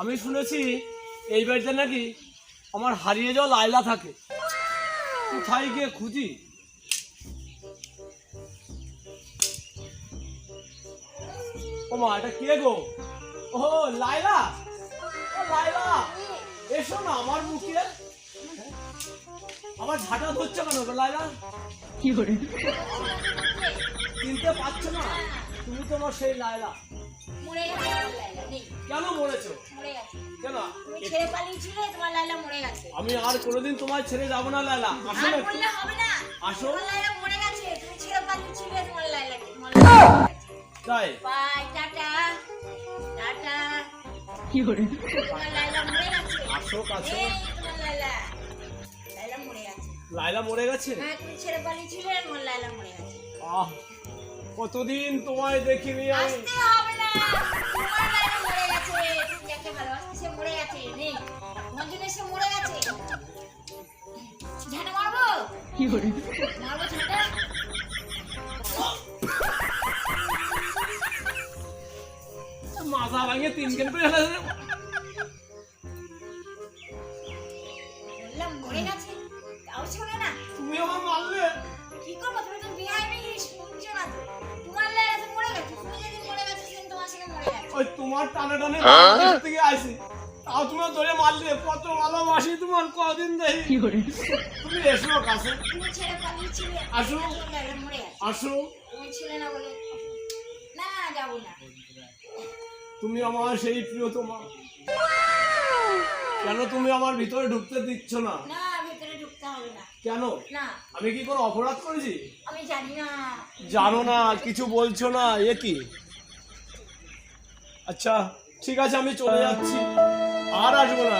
আমি শুনেছি এই বাড়িতে নাকি আমার হারিয়ে যাওয়া লাইলা থাকে। কোথায় গিয়ে খুঁজি? ও মা এটা কে গো? ও লাইলা ও লাইলা এসো না আমার মুখে। আমার ঝাঁটা ধরছে কেন গো লাইলা চিনতে পারছ না? তুমি তো আমার সেই লাইলা মরে গেছে। তোমার লাইলা নেই। কেন মরেছো? মরে গেছে। কেন? তুমি ছেড়ে পালিয়েছিলে তোমার লাইলা মরে গেছে। আমি আর কোনোদিন তোমায় ছেড়ে যাব না লাইলা আর আসলে বললে হবে না। আসো। তোমার লাইলা মরে গেছে তুমি ছেড়ে পালিয়েছিলে তোমার লাইলাকে। তাই? Bye tata. টাটা। তোমার লাইলা মরে গেছে। আসো কাছে তোমার লাইলা লাইলা মরে গেছে। লাইলা মরে গেছে? হ্যাঁ তুমি ছেড়ে পালিয়েছিলে তোমার লাইলা মরে গেছে। আহ! কতদিন তোমায় দেখিনি আমি। আসতে হবে মারবো মারবো মাথা ভাঙে তিন কেন করে ফেলে বললাম মরে গেছে। তাও শোনে না। তুমি আমার মারলে। কি করব? তুমি তো বিয়ে ওই তোমার টানে টানে থেকে আইসি তাও তুমি ধরে মারলে কত ভালোবাসি তোমার কদিন দেখি তুমি এসো কাছে। আসো। আসো। তুমি না যাব না। তুমি আমার সেই প্রিয় তোমার কেন তুমি আমার ভিতরে ঢুকতে দিচ্ছ না? না ভেতরে ঢুকতে হবে না। কেন? না। আমি কি কোনো অপরাধ করেছি? আমি জানি না। জানো না কিছু বলছো না এ কি? আচ্ছা ঠিক আছে আমি চলে যাচ্ছি। আর আসব না।